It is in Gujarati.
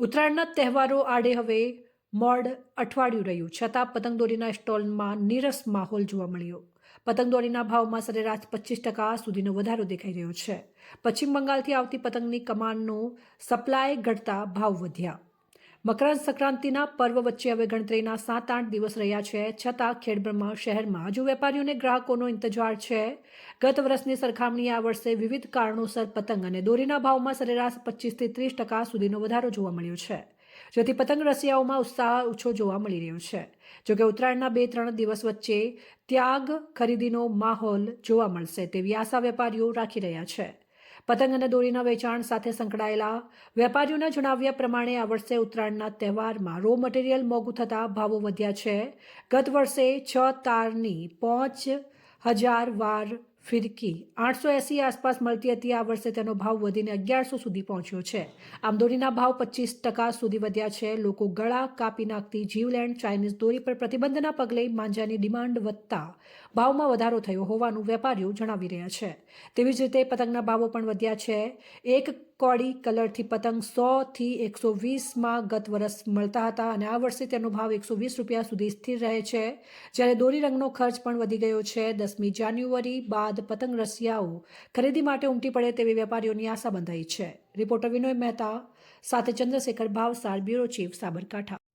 ઉત્તરાયણના તહેવારો આડે હવે મોડ અઠવાડિયું રહ્યું, છતાં પતંગદોરીના સ્ટોલમાં નીરસ માહોલ જોવા મળ્યો. પતંગદોરીના ભાવમાં સરેરાશ પચીસ ટકા સુધીનો વધારો દેખાઈ રહ્યો છે. પશ્ચિમ બંગાળથી આવતી પતંગની કમાનનો સપ્લાય ઘટતા ભાવ વધ્યા. મકર સંક્રાંતિના પર્વ વચ્ચે હવે ગણતરીના સાત આઠ દિવસ રહ્યા છે. છતાં ખેડબ્રહ્મા શહેરમાં હજુ વેપારીઓને ગ્રાહકોનો ઇંતજાર છે. ગત વર્ષની સરખામણીએ આ વર્ષે વિવિધ કારણોસર પતંગ અને દોરીના ભાવમાં સરેરાશ પચીસથી ત્રીસ ટકા સુધીનો વધારો જોવા મળ્યો છે. જેથી પતંગ રસિયાઓમાં ઉત્સાહ ઓછો જોવા મળી રહ્યો છે. જોકે ઉત્તરાયણના બે ત્રણ દિવસ વચ્ચે ત્યાગ, ખરીદીનો માહોલ જોવા મળશે તેવી આશા વેપારીઓ રાખી રહ્યા છે. પતંગ અને દોરીના વેચાણ સાથે સંકળાયેલા વેપારીઓના જણાવ્યા પ્રમાણે આ વર્ષે ઉત્તરાયણના તહેવારમાં રો મટીરિયલ મોંઘું થતાં ભાવો વધ્યા છે. ગત વર્ષે છ તારની પાંચ હજાર વાર ફિરકી. આઠસો એસી આસપાસ મળતી હતી આ વર્ષે તેનો ભાવ વધીને અગિયારસો સુધી પહોંચ્યો છે. આમ દોરીના ભાવ પચીસ ટકા સુધી વધ્યા છે. લોકો ગળા, કાપી નાખતી જીવલેન્ડ ચાઇનીઝ દોરી પર પ્રતિબંધના પગલે માંજાની ડિમાન્ડ વધતા ભાવમાં વધારો થયો હોવાનું વેપારીઓ જણાવી રહ્યા છે. તેવી જ રીતે પતંગના ભાવો પણ વધ્યા છે. એક કોડી કલરથી પતંગ સોથી એકસો વીસમાં ગત વર્ષ મળતા હતા અને આ વર્ષે તેનો ભાવ એકસો વીસ રૂપિયા સુધી સ્થિર રહે છે. જ્યારે દોરી રંગનો ખર્ચ પણ વધી ગયો છે. દસમી જાન્યુઆરી બાદ પતંગ રસિયાઓ ખરીદી માટે ઉમટી પડે તેવી વેપારીઓની આશા બંધાઈ છે. રિપોર્ટર વિનોય મહેતા, સાથે ચંદ્રશેખર ભાવસાર, બ્યુરો ચીફ સાબરકાંઠા.